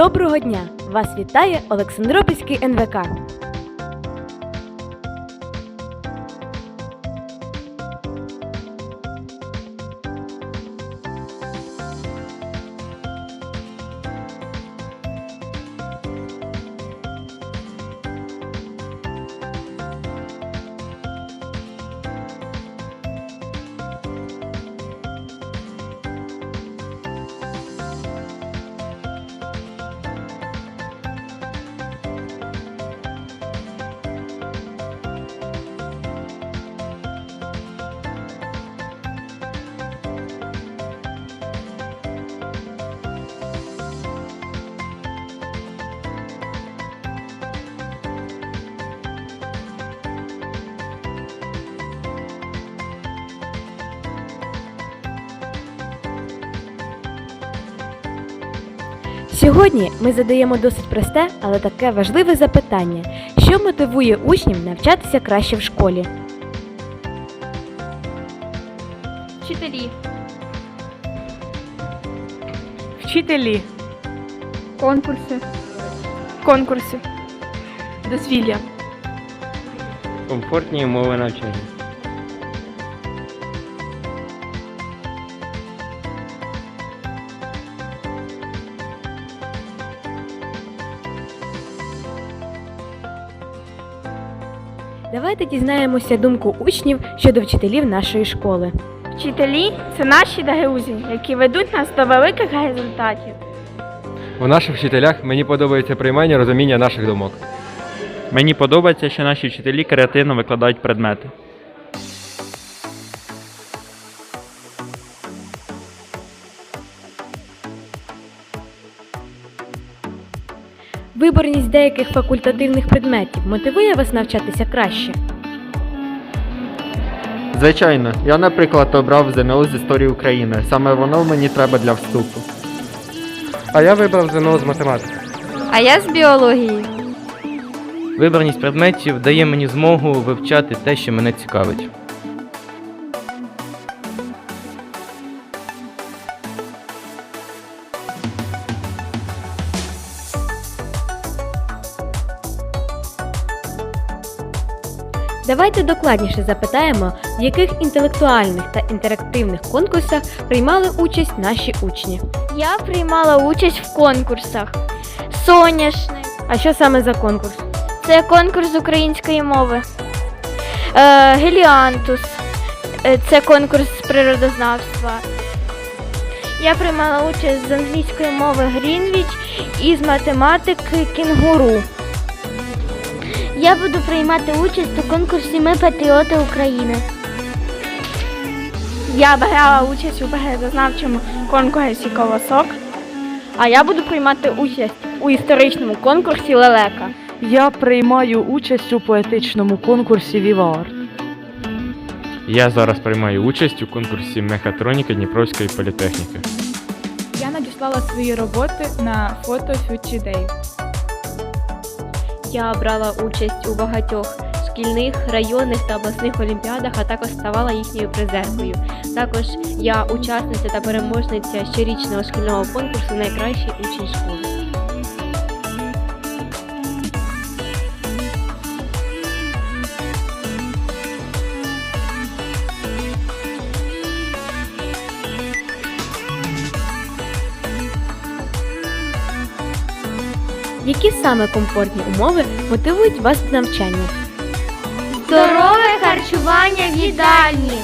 Доброго дня! Вас вітає Олександропільський НВК. Сьогодні ми задаємо досить просте, але таке важливе запитання: що мотивує учнів навчатися краще в школі? Вчителі, Вчителі, конкурси, конкурси, дозвілля, Комфортні умови навчання. Давайте дізнаємося думку учнів щодо вчителів нашої школи. вчителі це наші друзі, які ведуть нас до великих результатів. У наших вчителях мені подобається приймання розуміння наших думок. Мені подобається, що наші вчителі креативно викладають предмети. Виборність деяких факультативних предметів мотивує вас навчатися краще. Звичайно, я, наприклад, обрав ЗНО з історії України. Саме воно мені треба для вступу. А я вибрав ЗНО з математики. а я з біології. Вибраність предметів дає мені змогу вивчати те, що мене цікавить. Давайте докладніше запитаємо, в яких інтелектуальних та інтерактивних конкурсах приймали участь наші учні. Я приймала участь в конкурсах. Соняшник. А що саме за конкурс? Це конкурс з української мови. Е, Геліантус. Е, Це конкурс з природознавства. Я приймала участь з англійської мови Грінвіч і з математики Кінгуру. Я буду приймати участь у конкурсі Ми патріоти України. Я брала участь у природознавчому конкурсі Колосок, а я буду приймати участь у історичному конкурсі Лелека. Я приймаю участь у поетичному конкурсі Віваарт. Я зараз приймаю участь у конкурсі мехатроніки Дніпровської політехніки. Я надіслала свої роботи на фото Future Day. Я брала участь у багатьох шкільних, районних та обласних олімпіадах, а також ставала їхньою призеркою. Також я учасниця та переможниця щорічного шкільного конкурсу Найкращий учень школи. Які саме комфортні умови мотивують вас до навчання? Здорове харчування в їдальні.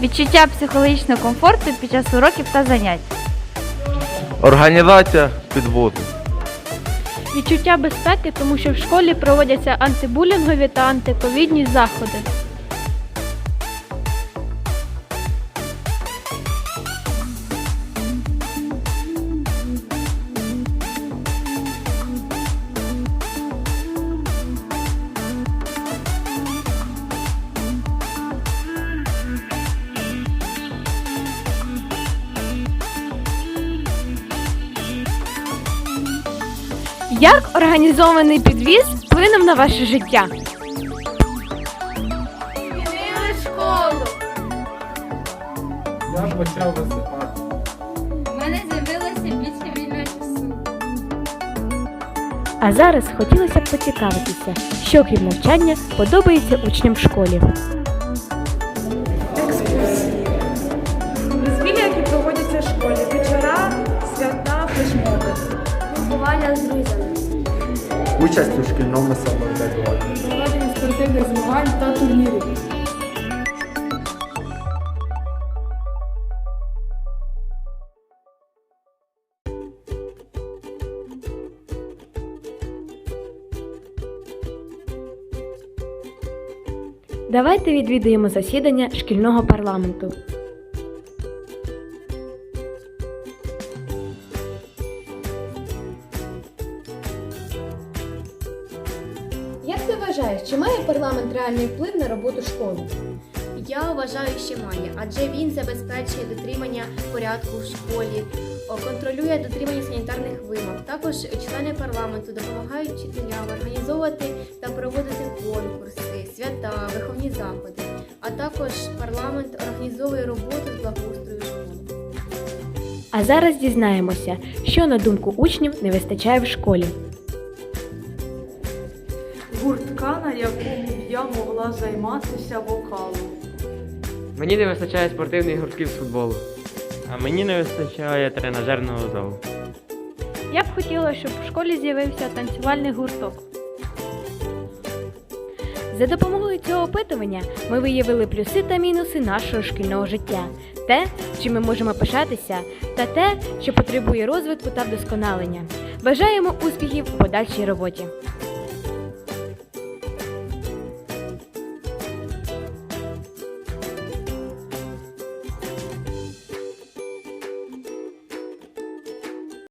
Відчуття психологічного комфорту під час уроків та занять. Організація підводу. Відчуття безпеки, тому що в школі проводяться антибулінгові та антиковідні заходи. Як організований підвіз вплинув на ваше життя? Я почав висипати. У мене з'явилося більше вільного часу. А зараз хотілося б поцікавитися, що крім навчання подобається учням в школі. Участь у шкільному самоврядуванні. Проведення спортивних змагань та турнірів. Давайте відвідуємо засідання шкільного парламенту. Парламент реальний вплив на роботу школи? Я вважаю, що має, адже він забезпечує дотримання порядку в школі, контролює дотримання санітарних вимог. Також члени парламенту допомагають вчителям організовувати та проводити конкурси, свята, виховні заходи. А також парламент організовує роботу з благоустрою школи. А зараз дізнаємося, що на думку учнів не вистачає в школі. Гуртка, на якому б я могла займатися вокалом. Мені не вистачає спортивних гуртків з футболу. А мені не вистачає тренажерного залу. Я б хотіла, щоб в школі з'явився танцювальний гурток. За допомогою цього опитування ми виявили плюси та мінуси нашого шкільного життя, те, чим ми можемо пишатися, та те, що потребує розвитку та вдосконалення. Бажаємо успіхів у подальшій роботі.